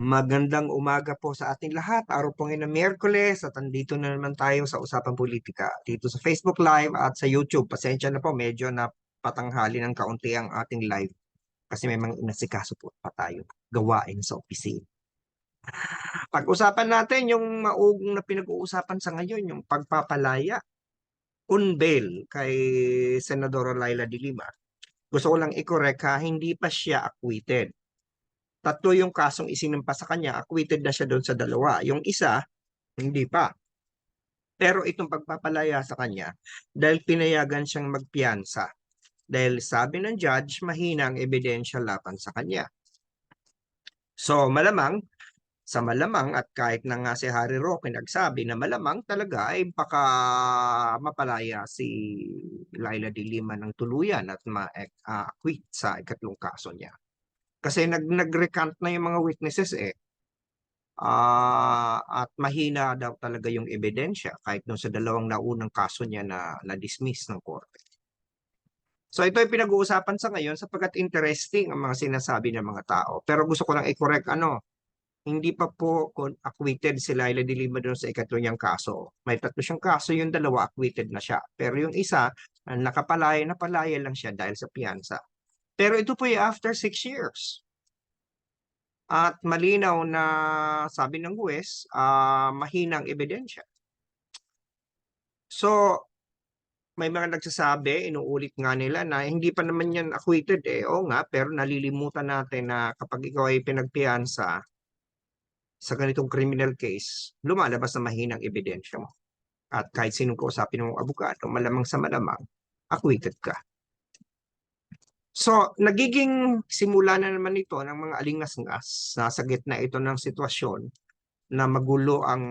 Magandang umaga po sa ating lahat. Araw po ngayon ng Miyerkules at andito na naman tayo sa Usapang Politika dito sa Facebook Live at sa YouTube. Pasensya na po, medyo na patanghali ng kaunti ang ating live kasi may mga inasikaso po pa tayo gawain sa opisina. Pag-usapan natin yung maugong na pinag-uusapan sa ngayon, yung pagpapalaya on bail kay Senadora Laila de Lima. Gusto ko lang i-correct ha, hindi pa siya acquitted tatlo yung kasong isinampa sa kanya, acquitted na siya doon sa dalawa. Yung isa, hindi pa. Pero itong pagpapalaya sa kanya, dahil pinayagan siyang magpiyansa. Dahil sabi ng judge, mahina ang ebidensya laban sa kanya. So malamang, sa malamang at kahit na nga si Harry Roque nagsabi na malamang talaga ay baka mapalaya si Laila de Lima ng tuluyan at ma-acquit sa ikatlong kaso niya. Kasi nag nag-recant na yung mga witnesses eh. Ah, at mahina daw talaga yung ebidensya kahit nung sa dalawang naunang kaso niya na na-dismiss ng korte. So ito ay pinag-uusapan sa ngayon sapagkat interesting ang mga sinasabi ng mga tao. Pero gusto ko lang i-correct ano, hindi pa po acquitted si Laila de Lima doon sa ikatlo niyang kaso. May tatlo siyang kaso, yung dalawa acquitted na siya. Pero yung isa, nakapalaya, napalaya lang siya dahil sa piyansa. Pero ito po ay after six years. At malinaw na sabi ng huwes, ah mahinang ebidensya. So, may mga nagsasabi, inuulit nga nila na hindi pa naman yan acquitted eh. Oo nga, pero nalilimutan natin na kapag ikaw ay pinagpiyansa sa ganitong criminal case, lumalabas na mahinang ebidensya mo. At kahit sinong kausapin mong abogado, malamang sa malamang, acquitted ka. So, nagiging simula na naman ito ng mga alingas-ngas. Nasa gitna ito ng sitwasyon na magulo ang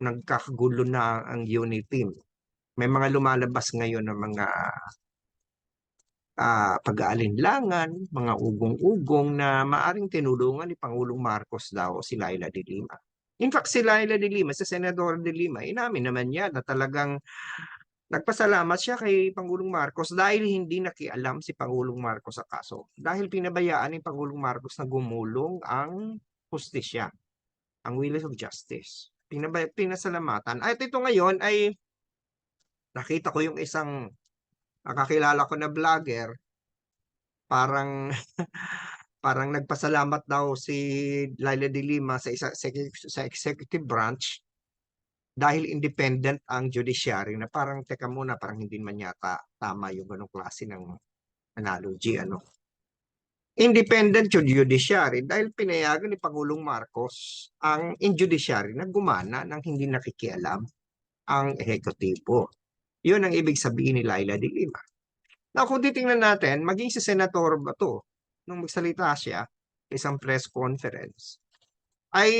nagkakagulo na ang unit team. May mga lumalabas ngayon ng mga ah, pag-aalinlangan, mga ugong-ugong na maaring tinulungan ni Pangulong Marcos daw si Laila de Lima. In fact, si Laila de Lima, si Senador de Lima, inamin naman niya na talagang Nagpasalamat siya kay Pangulong Marcos dahil hindi nakialam si Pangulong Marcos sa kaso. Dahil pinabayaan ni Pangulong Marcos na gumulong ang justisya, ang Wheels of Justice. Pinabay, pinasalamatan. At ito ngayon ay nakita ko yung isang nakakilala ko na vlogger parang parang nagpasalamat daw si Laila de Lima sa isa sa, sa executive branch dahil independent ang judiciary na parang teka muna parang hindi man yata tama yung ganong klase ng analogy ano independent yung judiciary dahil pinayagan ni Pangulong Marcos ang injudiciary na gumana ng hindi nakikialam ang ehekutibo. Yun ang ibig sabihin ni Laila de Lima. Now, kung titingnan natin, maging si Senator Bato, nung magsalita siya, isang press conference, ay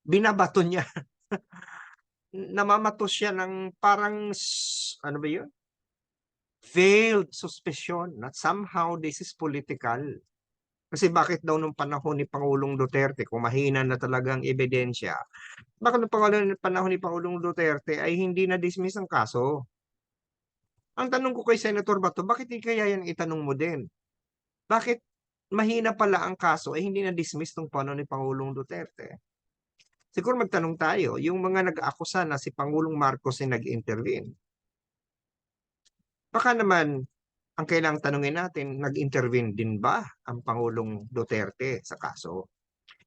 binabato niya namamatos siya ng parang, ano ba yun? Veiled suspicion na somehow this is political. Kasi bakit daw nung panahon ni Pangulong Duterte, kung mahina na talagang ebidensya, bakit nung pangalawang panahon ni Pangulong Duterte ay hindi na-dismiss ang kaso? Ang tanong ko kay Senator Bato, bakit hindi kaya yan itanong mo din? Bakit mahina pala ang kaso ay hindi na-dismiss nung panahon ni Pangulong Duterte? Siguro magtanong tayo, yung mga nag-aakusa na si Pangulong Marcos ay nag-intervene. Baka naman, ang kailangang tanungin natin, nag-intervene din ba ang Pangulong Duterte sa kaso?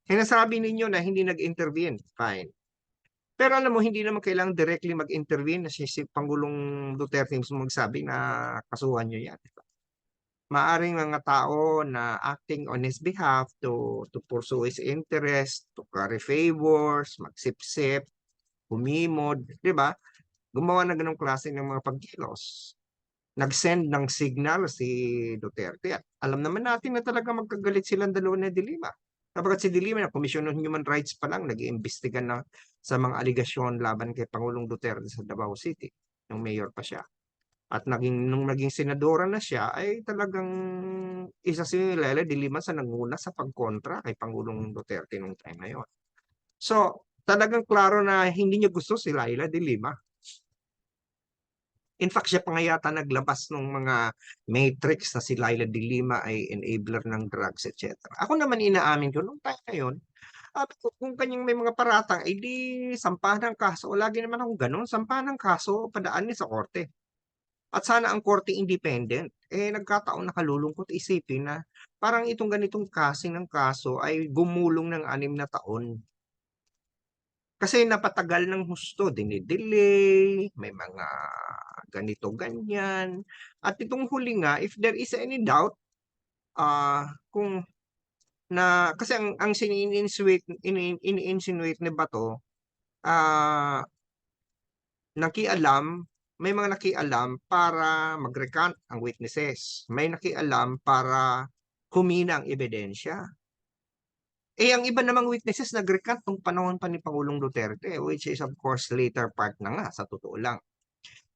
Eh nasabi ninyo na hindi nag-intervene, fine. Pero alam mo, hindi naman kailangang directly mag-intervene na si, si Pangulong Duterte mismo magsabi na kasuhan nyo yan. Diba? Maaring mga tao na acting on his behalf to, to pursue his interest, to carry favors, magsipsip, humimod, di ba? Gumawa na ganong klase ng mga pagkilos nag-send ng signal si Duterte. At alam naman natin na talaga magkagalit silang dalawa na Dilima. Kapag si Dilima na Commission on Human Rights pa lang, nag-iimbestiga na sa mga aligasyon laban kay Pangulong Duterte sa Davao City, nung mayor pa siya. At naging, nung naging senadora na siya, ay talagang isa si Lela Dilima sa nanguna sa pagkontra kay Pangulong Duterte nung time na yun. So, talagang klaro na hindi niya gusto si Laila de Lima In fact, siya pa naglabas ng mga matrix na si Laila de Lima ay enabler ng drugs, etc. Ako naman inaamin ko, nung tayo ngayon, sabi ko, kung kanyang may mga paratang, eh di sampahan ng kaso. O lagi naman akong ganun, sampahan ng kaso, padaan niya sa korte. At sana ang korte independent. Eh, nagkataon nakalulungkot isipin na parang itong ganitong kasing ng kaso ay gumulong ng anim na taon. Kasi napatagal ng husto, dinidelay, may mga ganito, ganyan. At itong huli nga, if there is any doubt, ah kung na, kasi ang, ang sininsinuate, ini-insinuate ni Bato, ah nakialam, may mga nakialam para mag-recant ang witnesses. May nakialam para humina ang ebidensya. Eh, ang iba namang witnesses nag-recant nung panahon pa ni Pangulong Duterte, which is of course later part na nga, sa totoo lang.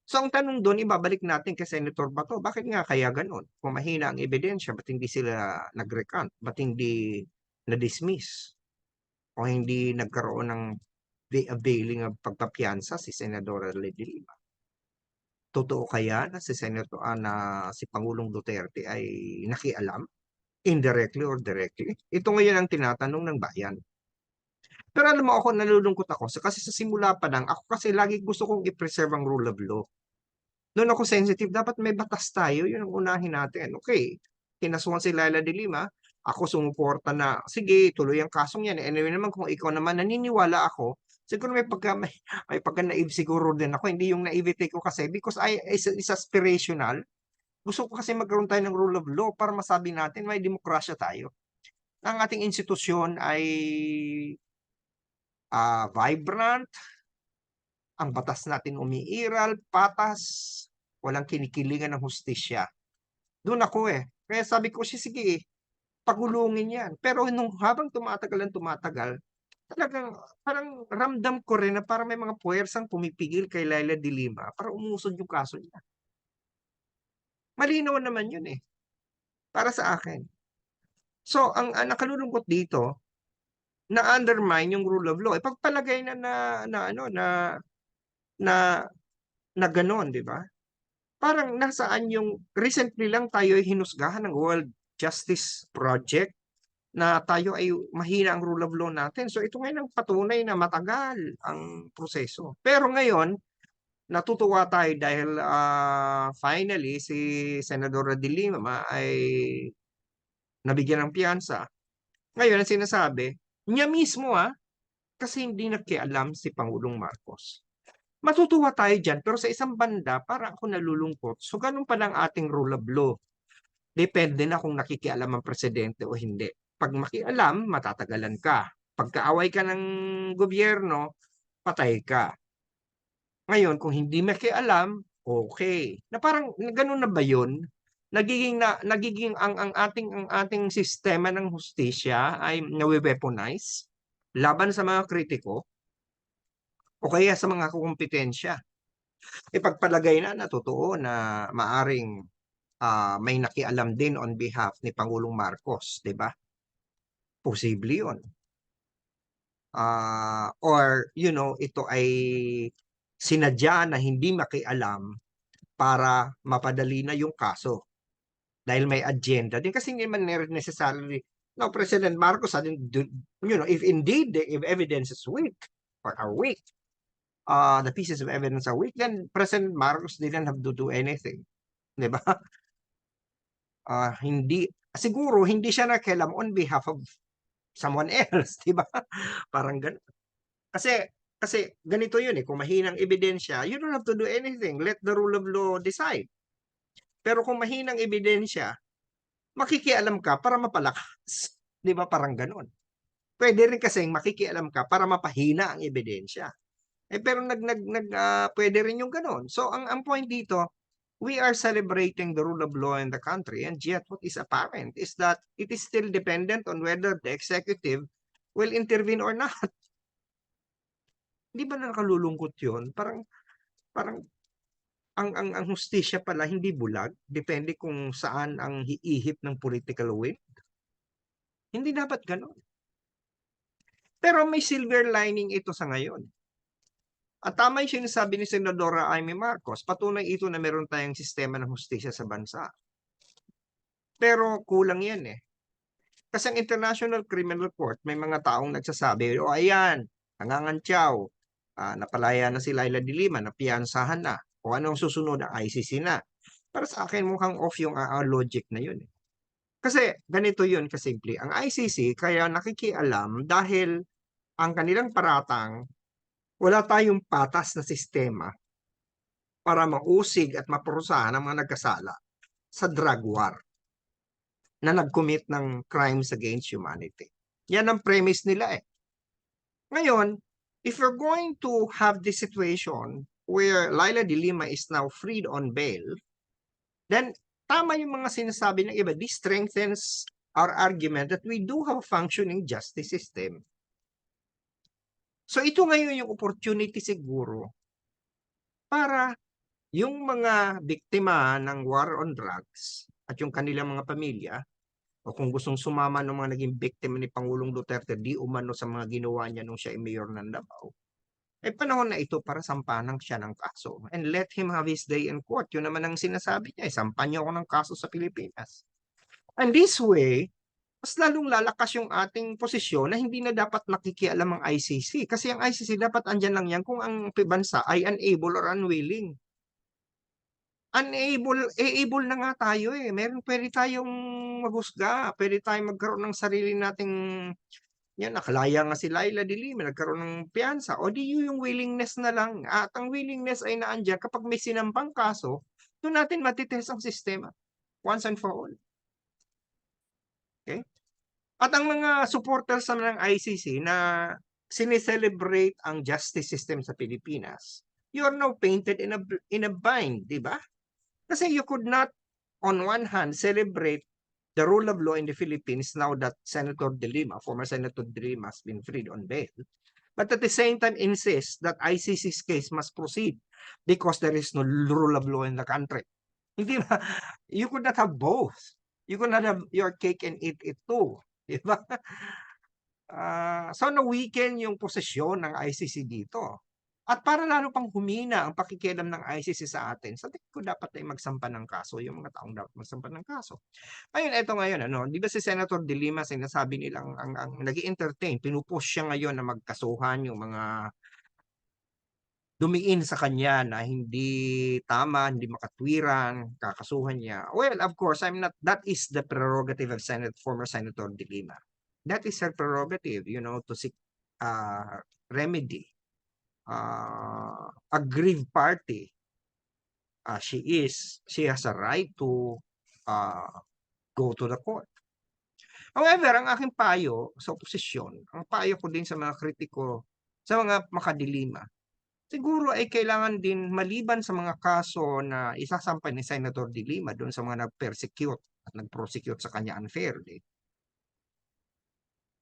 So ang tanong doon, ibabalik natin kay Senator Bato, bakit nga kaya ganun? Kung mahina ang ebidensya, ba't hindi sila nag-recant? Ba't hindi na-dismiss? O hindi nagkaroon ng availing of pagpapiansa si Senador Lady Lima? Totoo kaya na si Senator na si Pangulong Duterte ay nakialam? indirectly or directly? Ito ngayon ang tinatanong ng bayan. Pero alam mo ako, nalulungkot ako. So, kasi sa simula pa lang, ako kasi lagi gusto kong i-preserve ang rule of law. Noon ako sensitive, dapat may batas tayo. Yun ang unahin natin. Okay, kinasuhan si Laila de Lima. Ako sumuporta na, sige, tuloy ang kasong yan. Anyway naman, kung ikaw naman naniniwala ako, siguro may pagka, may, may pagka naive siguro din ako. Hindi yung naivete ko kasi because I is, is aspirational. Gusto ko kasi magkaroon tayo ng rule of law para masabi natin may demokrasya tayo. Ang ating institusyon ay uh, vibrant, ang batas natin umiiral, patas, walang kinikilingan ng hustisya. Doon ako eh. Kaya sabi ko, sige, pagulungin yan. Pero nung habang tumatagal ang tumatagal, talagang parang ramdam ko rin na parang may mga puwersang pumipigil kay Laila de Lima para umusod yung kaso niya. Malinaw naman yun eh. Para sa akin. So, ang, ang nakalulungkot dito, na undermine yung rule of law. E pagpalagay na na, na ano na na na ganon, di ba? Parang nasaan yung recently lang tayo ay hinusgahan ng World Justice Project na tayo ay mahina ang rule of law natin. So ito ngayon ang patunay na matagal ang proseso. Pero ngayon, natutuwa tayo dahil uh, finally si Senador De Lima ay nabigyan ng piyansa. Ngayon, ang sinasabi, niya mismo ah, kasi hindi nakialam si Pangulong Marcos. Matutuwa tayo dyan, pero sa isang banda, parang ako nalulungkot. So ganun pa lang ating rule of law. Depende na kung nakikialam ang presidente o hindi. Pag makialam, matatagalan ka. Pagkaaway ka ng gobyerno, patay ka. Ngayon, kung hindi makialam, okay. Na parang ganun na ba yun? Nagiging na nagiging ang ang ating ang ating sistema ng hustisya ay nawe-weaponize laban sa mga kritiko o kaya sa mga kumpetensya. Ipagpalagay na na totoo na maaring uh, may nakialam din on behalf ni Pangulong Marcos, 'di ba? Posible 'yon. Uh, or you know, ito ay sinadya na hindi makialam para mapadali na yung kaso. Dahil may agenda din. Kasi hindi man necessarily, no, President Marcos, you know, if indeed if evidence is weak or are weak, uh, the pieces of evidence are weak, then President Marcos didn't have to do anything. Di ba? Uh, hindi, siguro hindi siya nakialam on behalf of someone else, di ba? Parang ganun. Kasi kasi ganito yun eh, kung mahinang ebidensya, you don't have to do anything. Let the rule of law decide. Pero kung mahinang ebidensya, makikialam ka para mapalakas. Di ba? Parang ganon. Pwede rin kasing makikialam ka para mapahina ang ebidensya. Eh pero nag nag nag uh, pwede rin yung ganon. So ang ang point dito, we are celebrating the rule of law in the country and yet what is apparent is that it is still dependent on whether the executive will intervene or not. Di ba nakalulungkot yun? Parang, parang, ang, ang, ang hustisya pala hindi bulag. Depende kung saan ang hiihip ng political wind. Hindi dapat ganon. Pero may silver lining ito sa ngayon. At tama yung sinasabi ni Senadora Amy Marcos, patunay ito na meron tayong sistema ng hustisya sa bansa. Pero kulang yan eh. Kasi ang International Criminal Court, may mga taong nagsasabi, o ayan, nangangantyaw, ah, napalaya na si Laila de Lima, napiyansahan na, o anong susunod ang ICC na. Para sa akin, mukhang off yung ah, logic na yun. eh. Kasi ganito yun kasimple. Ang ICC kaya nakikialam dahil ang kanilang paratang, wala tayong patas na sistema para mausig at maparusahan ang mga nagkasala sa drug war na nag-commit ng crimes against humanity. Yan ang premise nila eh. Ngayon, if you're going to have this situation where Laila de Lima is now freed on bail, then tama yung mga sinasabi ng iba. This strengthens our argument that we do have a functioning justice system. So ito ngayon yung opportunity siguro para yung mga biktima ng war on drugs at yung kanilang mga pamilya o kung gustong sumama ng mga naging biktima ni Pangulong Duterte di umano sa mga ginawa niya nung siya ay mayor ng Davao, eh panahon na ito para sampahan siya ng kaso and let him have his day in court. Yun naman ang sinasabi niya, eh, sampan niyo ako ng kaso sa Pilipinas. And this way, mas lalong lalakas yung ating posisyon na hindi na dapat nakikialam ang ICC. Kasi ang ICC dapat andyan lang yan kung ang bansa ay unable or unwilling. Unable, able na nga tayo eh. Meron, pwede tayong maghusga. Pwede tayong magkaroon ng sarili nating yan, nakalaya nga si Laila de Lima, nagkaroon ng piyansa. O di yun yung willingness na lang. At ang willingness ay naandyan kapag may sinampang kaso, doon natin matitest ang sistema. Once and for all. Okay? At ang mga supporters sa ng ICC na sineselebrate ang justice system sa Pilipinas, you are now painted in a, in a bind, di ba? Kasi you could not, on one hand, celebrate the rule of law in the Philippines now that Senator De Lima, former Senator De Lima has been freed on bail, but at the same time insist that ICC's case must proceed because there is no rule of law in the country. Hindi ba? You could not have both. You could not have your cake and eat it too. Di ba? Uh, so na-weaken yung posisyon ng ICC dito. At para lalo pang humina ang pakikialam ng ICC sa atin, sa tingin ko dapat ay magsampa ng kaso, yung mga taong dapat magsampa ng kaso. Ayun, eto ngayon, ano, di ba si Senator De Lima, sinasabi nilang ang, ang, ang nag entertain pinupush siya ngayon na magkasuhan yung mga dumiin sa kanya na hindi tama, hindi makatwiran, kakasuhan niya. Well, of course, I'm not, that is the prerogative of Senate, former Senator De Lima. That is her prerogative, you know, to seek uh, remedy uh, aggrieved party uh, she is, she has a right to uh, go to the court. However, ang aking payo sa oposisyon, ang payo ko din sa mga kritiko, sa mga makadilima, siguro ay kailangan din maliban sa mga kaso na isasampay ni Senator Dilima doon sa mga nag-persecute at nag-prosecute sa kanya unfairly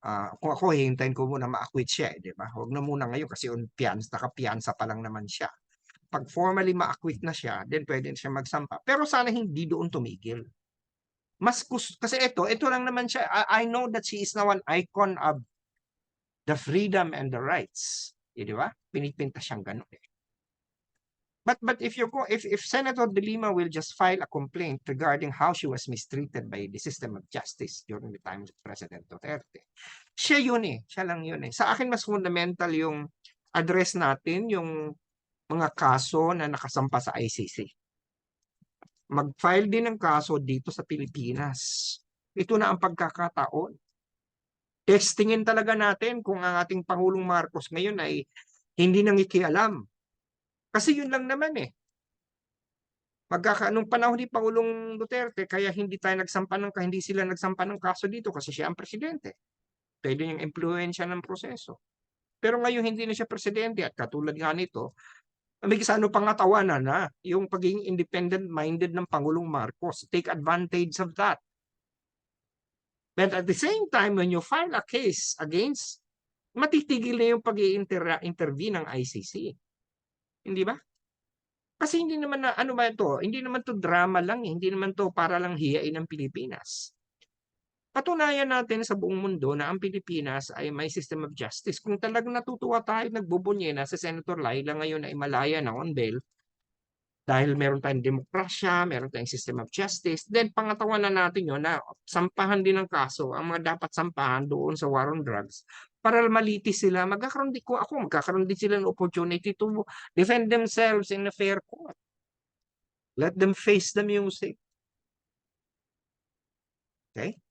uh, kung ako hihintayin ko muna ma-acquit siya, eh, di ba? Huwag na muna ngayon kasi on pians, nakapiansa pa lang naman siya. Pag formally ma-acquit na siya, then pwede siya magsampa. Pero sana hindi doon tumigil. Mas gusto, kasi ito, ito lang naman siya. I, I know that she is now an icon of the freedom and the rights. Eh, di ba? Pinipinta siyang gano'n eh. But but if you go if if Senator De Lima will just file a complaint regarding how she was mistreated by the system of justice during the time of President Duterte, siya yun eh, siya lang yun eh. Sa akin mas fundamental yung address natin yung mga kaso na nakasampa sa ICC. Mag-file din ng kaso dito sa Pilipinas. Ito na ang pagkakataon. Testingin talaga natin kung ang ating Pangulong Marcos ngayon ay hindi nangikialam kasi yun lang naman eh. Magkaka nung panahon ni Pangulong Duterte, kaya hindi tayo nagsampa ng hindi sila nagsampa ng kaso dito kasi siya ang presidente. Pwede niyang impluensya ng proseso. Pero ngayon hindi na siya presidente at katulad nga nito, may ano pang na yung pagiging independent-minded ng Pangulong Marcos. Take advantage of that. But at the same time, when you file a case against, matitigil na yung pag-intervene ng ICC. Hindi ba? Kasi hindi naman na, ano ba ito? Hindi naman to drama lang, eh. hindi naman to para lang hiyain ng Pilipinas. Patunayan natin sa buong mundo na ang Pilipinas ay may system of justice. Kung talagang natutuwa tayo, nagbubunye sa Senator Laila ngayon ay malaya na on bail, dahil meron tayong demokrasya, meron tayong system of justice, then pangatawan na natin yun na sampahan din ng kaso ang mga dapat sampahan doon sa war on drugs para malitis sila. Magkakaroon din ko ako, magkakaroon din sila ng opportunity to defend themselves in a fair court. Let them face the music. Okay?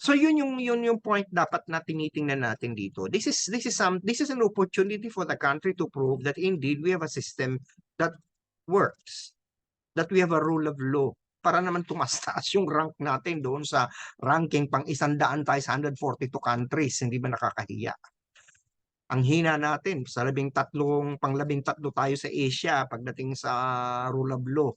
So yun yung yun yung point dapat na tinitingnan natin dito. This is this is some this is an opportunity for the country to prove that indeed we have a system that works. That we have a rule of law para naman tumastaas yung rank natin doon sa ranking pang isandaan tayo sa 142 countries. Hindi ba nakakahiya? Ang hina natin sa labing tatlong, pang labing tatlo tayo sa Asia pagdating sa rule of law.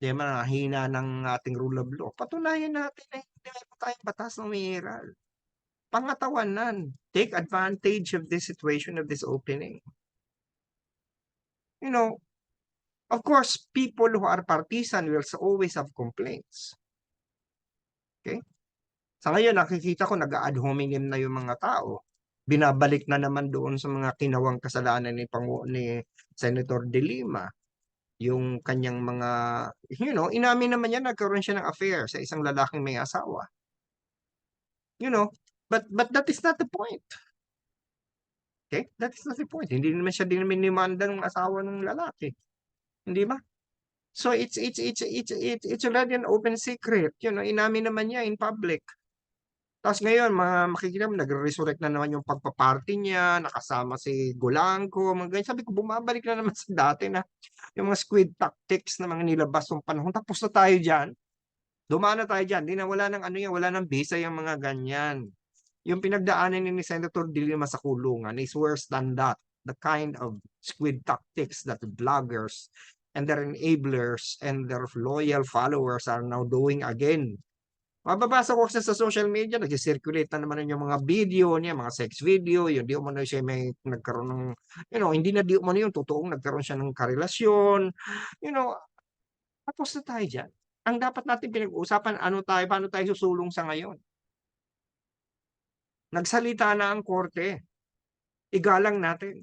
Di ba, hina ng ating rule of law. Patunayan natin na hindi meron tayong batas ng umiiral. Pangatawanan, take advantage of this situation of this opening. You know, of course, people who are partisan will always have complaints. Okay? Sa ngayon, nakikita ko nag-ad hominem na yung mga tao. Binabalik na naman doon sa mga kinawang kasalanan ni, Pangu ni Senator De Lima yung kanyang mga, you know, inamin naman niya nagkaroon siya ng affair sa isang lalaking may asawa. You know, but but that is not the point. Okay? That is not the point. Hindi naman siya din minimanda ng asawa ng lalaki. Hindi ba? So it's it's it's it's it's it's already an open secret. You know, inamin naman niya in public. Tapos ngayon, mga makikita mo, nagre-resurrect na naman yung pagpaparty niya, nakasama si Golanco, mga ganyan. Sabi ko, bumabalik na naman sa dati na yung mga squid tactics na mga nilabas ng panahon. Tapos na tayo dyan. Dumaan na tayo dyan. Di na wala ng ano yan, wala ng visa yung mga ganyan. Yung pinagdaanan ni Senator De Lima sa kulungan is worse than that. The kind of squid tactics that bloggers and their enablers and their loyal followers are now doing again Mababasa ko kasi sa social media, nag-circulate na naman yung mga video niya, mga sex video, yun, di umano siya may nagkaroon ng, you know, hindi na di umano yung totoong nagkaroon siya ng karelasyon, you know, tapos na tayo dyan. Ang dapat natin pinag-uusapan, ano tayo, paano tayo susulong sa ngayon. Nagsalita na ang korte. Igalang natin.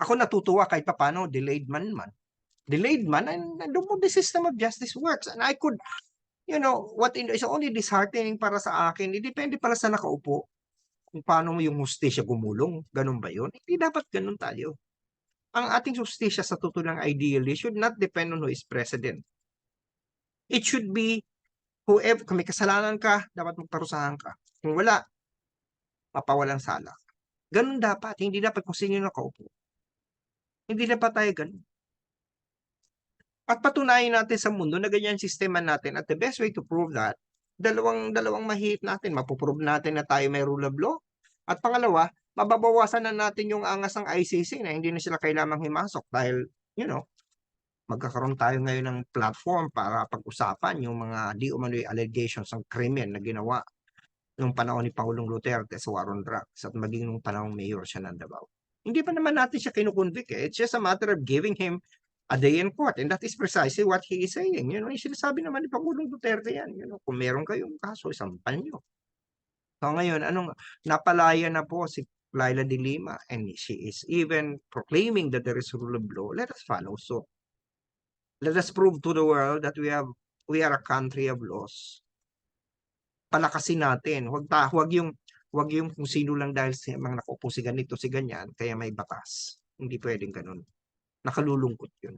Ako natutuwa kahit papano, delayed man man. Delayed man, and doon the system of justice works. And I could, you know, what is only disheartening para sa akin, eh, depende para sa nakaupo kung paano yung hustisya gumulong. Ganun ba yun? Hindi dapat ganun tayo. Ang ating hustisya sa tutulang ideally should not depend on who is president. It should be whoever, kung may kasalanan ka, dapat magparusahan ka. Kung wala, mapawalang sala. Ganun dapat. Hindi dapat kung sino nakaupo. Hindi dapat tayo ganun. At patunayan natin sa mundo na ganyan sistema natin at the best way to prove that, dalawang dalawang mahit natin, mapuprove natin na tayo may rule of law. At pangalawa, mababawasan na natin yung angas ng ICC na hindi na sila kailangang himasok dahil, you know, magkakaroon tayo ngayon ng platform para pag-usapan yung mga di umano'y allegations ng krimen na ginawa nung panahon ni Pangulong Duterte sa war on drugs at maging nung panahong mayor siya ng Davao. Hindi pa naman natin siya kinukonvict eh. It's just a matter of giving him a day in court. And that is precisely what he is saying. You know, yung sinasabi naman ni Pangulong Duterte yan. You know, kung meron kayong kaso, isampal nyo. So ngayon, anong napalaya na po si Laila de Lima and she is even proclaiming that there is rule of law. Let us follow. So let us prove to the world that we have we are a country of laws. Palakasin natin. Huwag ta, huwag yung huwag yung kung sino lang dahil si mga nakaupo si ganito, si ganyan, kaya may batas. Hindi pwedeng ganun. Nakalulungkot yun.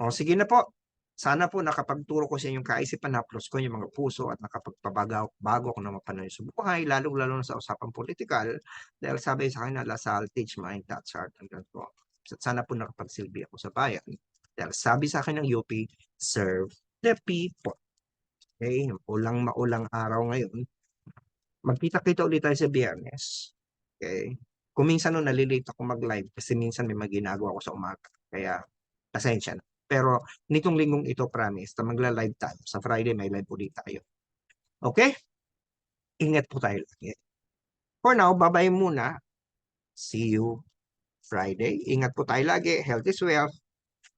O sige na po. Sana po nakapagturo ko sa inyong kaisipan, haplos ko yung mga puso at nakapagpabago bago ko na mapanood sa buhay, lalong-lalo na sa usapang politikal. Dahil sabi sa akin na Lasal, teach mind, that's heart, and that's. Sana po nakapagsilbi ako sa bayan. Dahil sabi sa akin ng UP, serve the people. Okay, ulang maulang araw ngayon. Magkita-kita ulit tayo sa biyernes. Okay. Kung minsan no, nalilate ako mag-live kasi minsan may maginagawa ako sa umaga. Kaya, pasensya na. Pero, nitong linggong ito, promise, na magla-live tayo. Sa Friday, may live ulit tayo. Okay? Ingat po tayo lagi. For now, bye-bye muna. See you Friday. Ingat po tayo lagi. Health is wealth.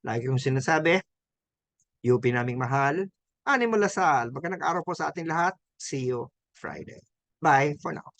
Lagi kong sinasabi, UP naming mahal, Animo Lasal. Magandang araw po sa ating lahat. See you Friday. Bye for now.